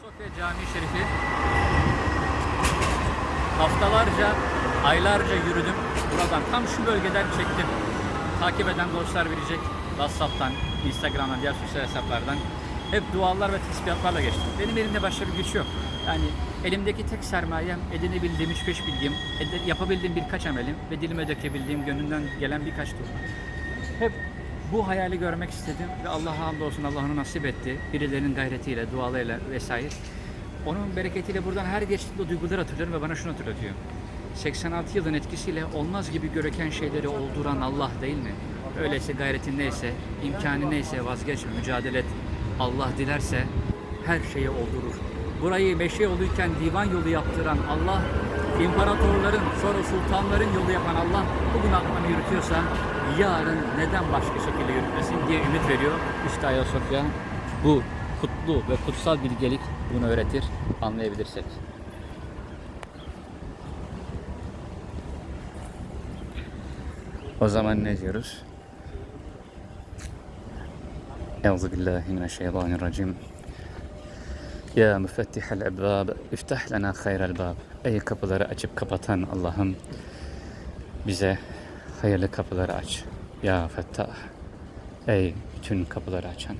Ayasofya Camii Şerifi haftalarca, aylarca yürüdüm. Buradan tam şu bölgeden çektim. Takip eden dostlar bilecek. WhatsApp'tan, Instagram'dan, diğer sosyal hesaplardan hep dualar ve tesbihatlarla geçtim. Benim elimde başka bir güç yok. Yani elimdeki tek sermayem edinebildiğim, üç beş ede- yapabildiğim birkaç amelim ve dilime dökebildiğim, gönlümden gelen birkaç dua. Hep bu hayali görmek istedim ve Allah'a hamdolsun Allah onu nasip etti. Birilerinin gayretiyle, dualarıyla vesaire. Onun bereketiyle buradan her geçtiğimde duyguları hatırlıyorum ve bana şunu hatırlatıyor. 86 yılın etkisiyle olmaz gibi göreken şeyleri olduran Allah değil mi? Öyleyse gayretin neyse, imkanı neyse vazgeçme, mücadele et. Allah dilerse her şeyi oldurur. Burayı meşe yoluyken divan yolu yaptıran Allah, imparatorların sonra sultanların yolu yapan Allah bugün aklını yürütüyorsa yarın neden başka şekilde yürütmesin diye ümit veriyor. İşte Ayasofya bu kutlu ve kutsal bilgelik bunu öğretir anlayabilirsek. O zaman ne diyoruz? Euzu billahi mineşşeytanirracim. Ya müfettihel ebvab, iftah lana hayral bab. Ey kapıları açıp kapatan Allah'ım bize hayırlı kapıları aç. Ya Fettah. Ey bütün kapıları açan.